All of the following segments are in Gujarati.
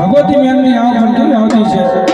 ભગવતી બેનની આ ભરતી આવતી છે.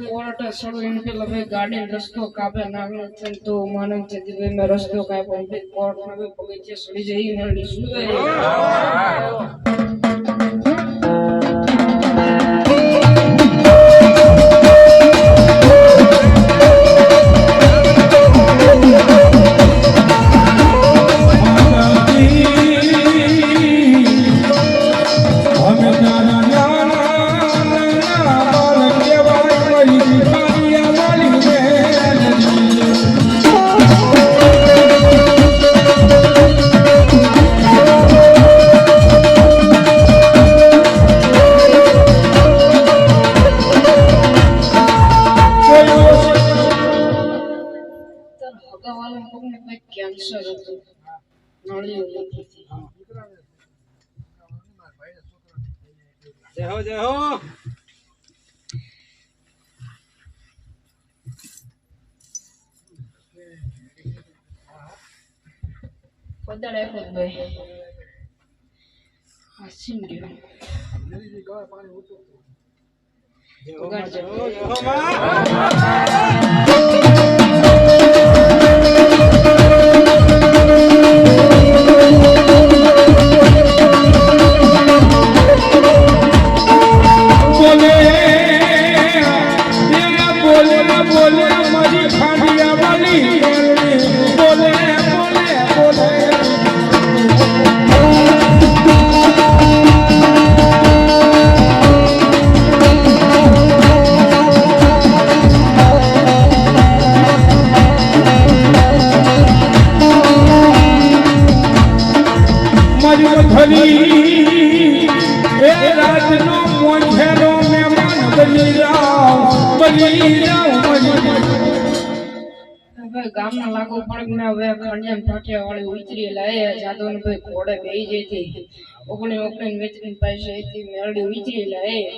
કોર્ટ સડો એને પેલા ભાઈ ગાડી રસ્તો કાપે નાગનો છે ને તો માનવ છે કે ભાઈ મેં રસ્તો बगीचे सड़ी કોર્ટમાં ભાઈ કેન્સર હતું લીધી હતી જય હો જય હો આપ્યો જ ભાઈ આ સીમ ગયો જય હો જય હો જય હો. ગામના લાગુ પડે હવે ખંડિયામ ઠાઠિયા વાળી ઉતરી લાય જાદવ ને ભાઈ ઘોડે બેહી જઈતી ઓગણી ઓગણી વેચની પાસે મેરડી ઉતરી લાય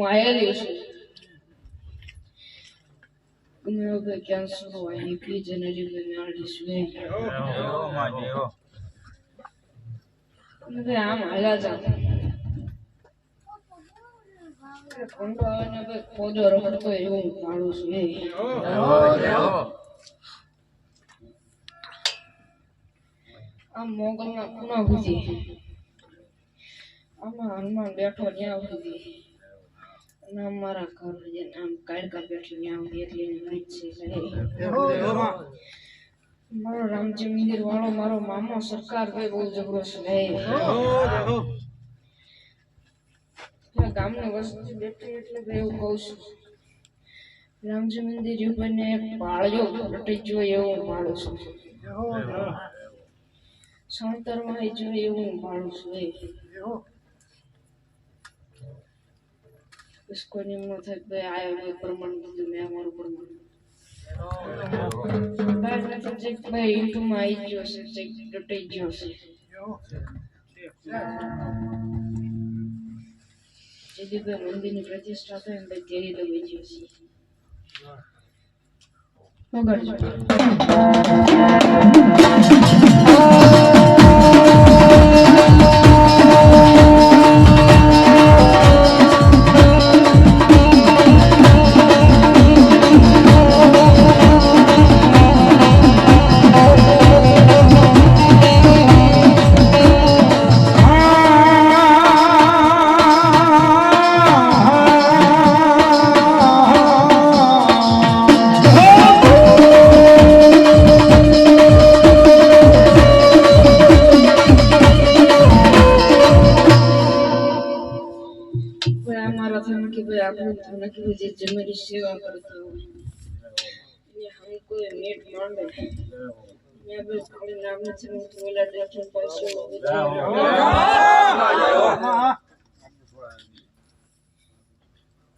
હું આયેલી છું ગમે એવું ભાઈ કેન્સર હોય એકલી જનરી ભાઈ મેળડી છું એ. અને ભાઈ આમ હાલ્યા જાવ કોંડો અને ને ભાઈ કોદો રખડતો એવું હું છું એ. આમ મોગલના ખૂણા સુધી આમાં હનુમાન બેઠો ત્યાં સુધી અને આમ મારા ઘર છે ને આમ કાળકા બેઠી સુધી એટલી એની રીત છે. મારો રામજી મંદિર વાળો મારો મામો સરકાર ભાઈ બહુ જબરો છે. ગામની વસ્તી બેઠી એટલે ભાઈ એવું કહું છું. રામજી મંદિર ઉપરને એક પાળ્યો પ્રટી જોઈએ એવું પાડું છું. સણતરમાં એ જોઈએ એવું પાડું છું. કોઈને એમ ન થાય કે ભાઈ આયો મેં પ્રમાણ દીધું મેં જે ઈંટુમાં આવી ગયો છે જે ડટાઈ ગયો છે જેથી ભાઈ મંદિરની પ્રતિષ્ઠા થાય ભાઈ તેરી દબાઈ ગયો છે વગાડજો મેં ભાઈ ખાલી નામ નથી હું તો ઓલા ડેટન પાસે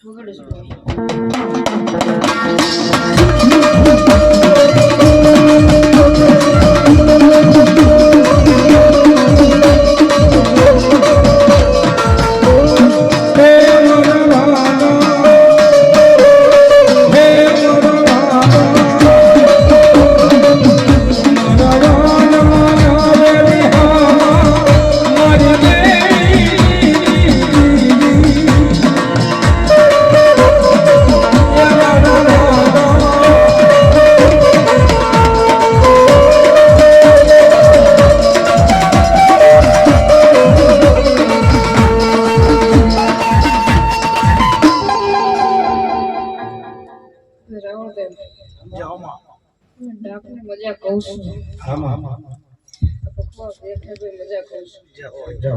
વગાડજો ભાઈ હે જય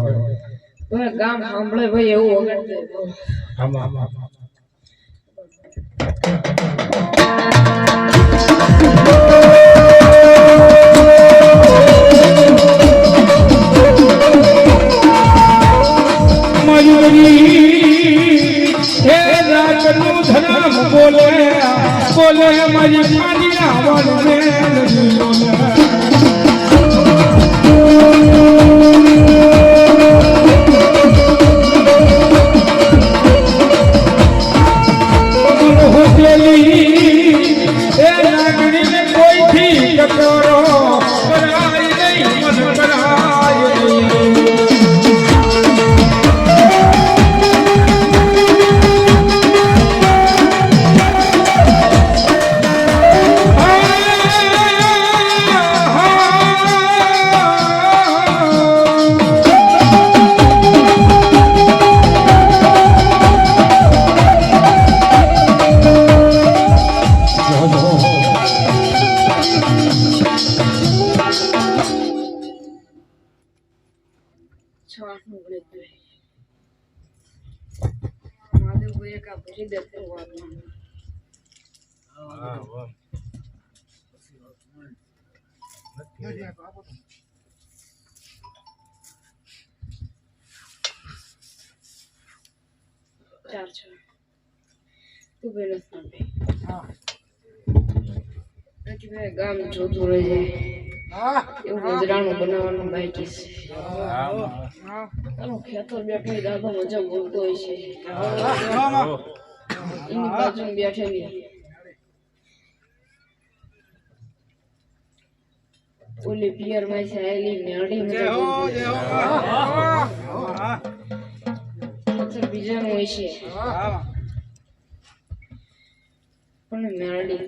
ગામ સાંભળે ભાઈ એવું વગાડજે આમાં આમાં. મયુરી ચાર છ. તું ગામ જોતું રહી જાય એવું ગજરાણું બનાવવાનું બાકી છે. ખેતર બેઠો દાદા મજા બોલતો હોય છે. એની બાજુ બેઠેલી ઓલી પિયરમાં આયેલી મેળી બોલતી હોય છે. ખેતર બીજાનું હોય છે. પણ મેળી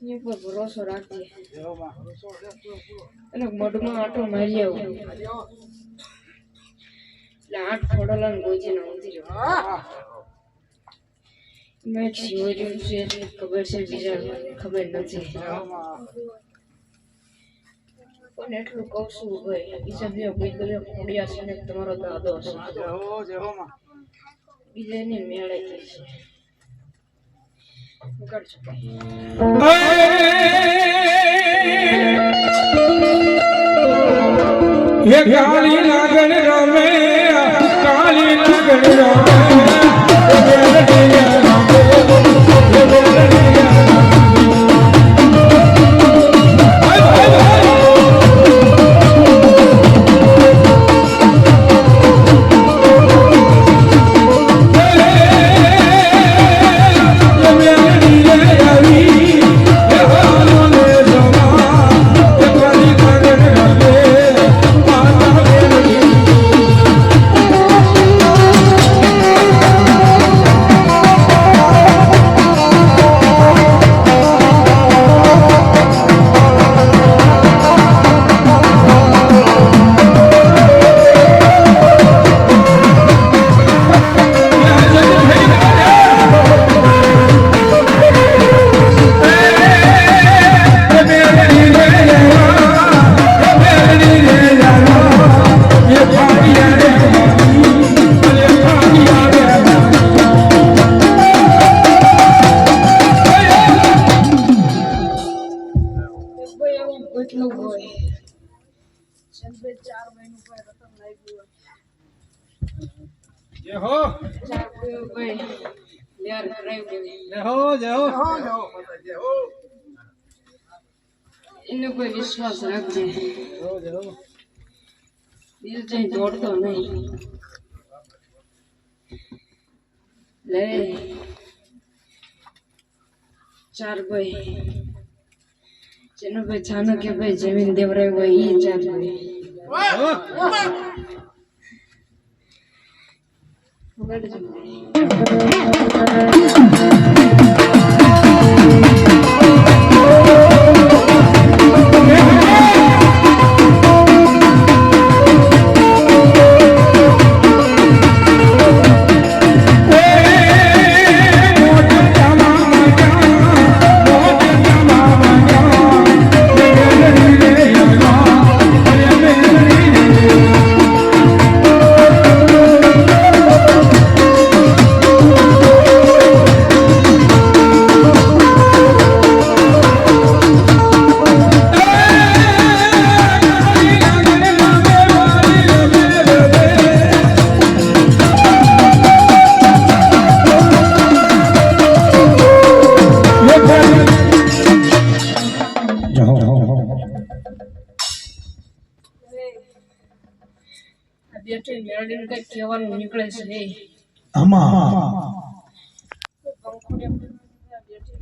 એની ઉપર ભરોસો રાખજે અને મઢમાં આટો મારી આવો. ને ગોજીને ઊંધી રહ્યો મેં શિવર્યું છે એટલે ખબર છે બીજા ખબર નથી. પણ એટલું કહું છું ભાઈ બીજા બે કોઈ ગલે ખોડિયા છે ને તમારો દાદો છે બીજાની મેળે કે છે. વગાડજો ભાઈ. હે કાળી લાગણ રમે એને કોઈ વિશ્વાસ રાખજે. દિલ જઈ દોડતો નહીં. લે. ચાર ભાઈ. જેનો ભાઈ ચાણક્ય ભાઈ જમીન દેવરાય હોય એ ચાર ભાઈ. વગાડજો ભાઈ. મેળવીને કંઈક કહેવાનું નીકળે છે બેઠી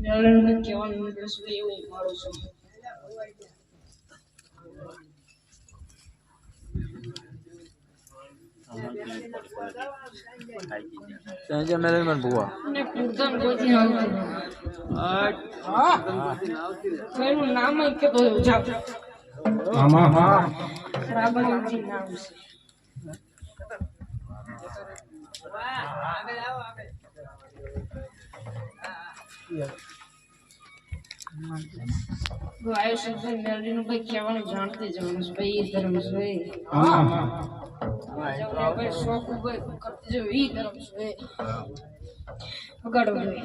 મેળવીને કહેવાનું નીકળે છે એવું હું મેનેજમેન્ટ ભુવા નામ કહેતો જાવ હા નામ છે. તો આયુષ્ય ભાઈ કહેવાનું જાણતી જવાનું છે ભાઈ એ ધર્મ છે. ભાઈ શોખ ભાઈ કરતી જવું એ ધર્મ છે વગાડો ભાઈ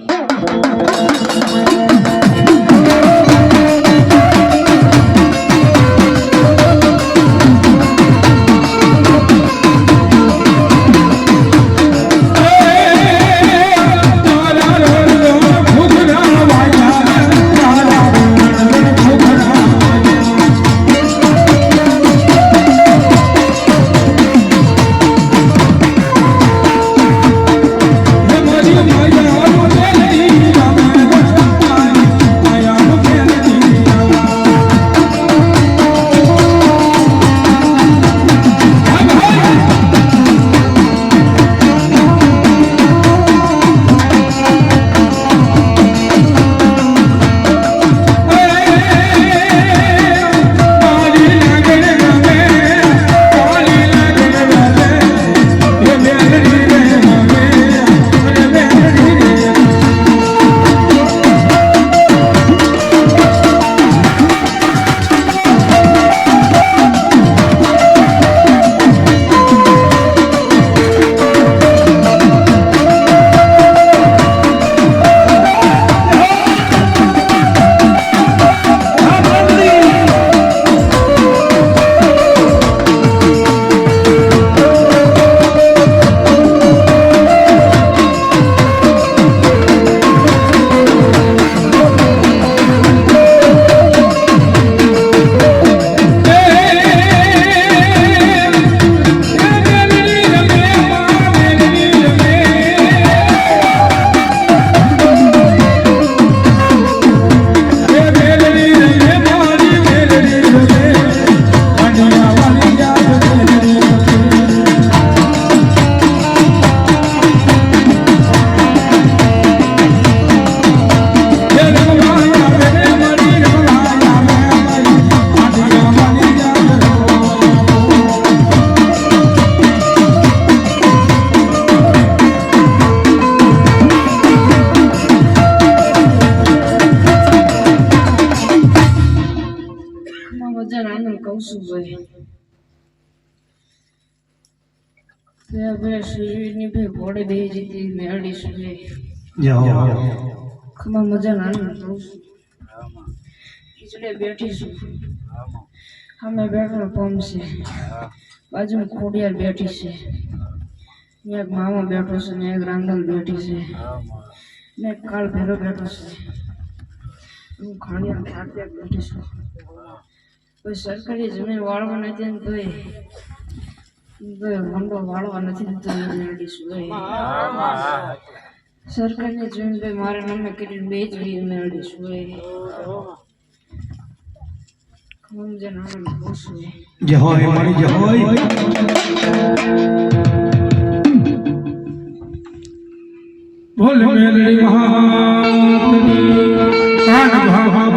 在哪种狗屎味？આપણે સુરજની ભાઈ ઘોડે બે જીતી મેળવી સુજે ખમા મજા ના કહું છું બેઠી છું અમે બેઠો પંપ છે બાજુમાં ખોડિયાર બેઠી છે એક મામા બેઠો છે ને એક રાંધલ બેઠી છે ને કાલ ભેરો બેઠો છે હું ખાણિયા બેઠી છું કોઈ સરકારી જમીન વાળવા નથી ને તોય મંડો વાળવા નથી ને તોય મેળવી છું એ. સરકારની જમીન ભાઈ મારા નામે કરીને બે જ વીર મેળવી છું એ. ખમમ પૂછું જય હો મારી જય બોલ મેલડી મહાત્મની કાન ભાભા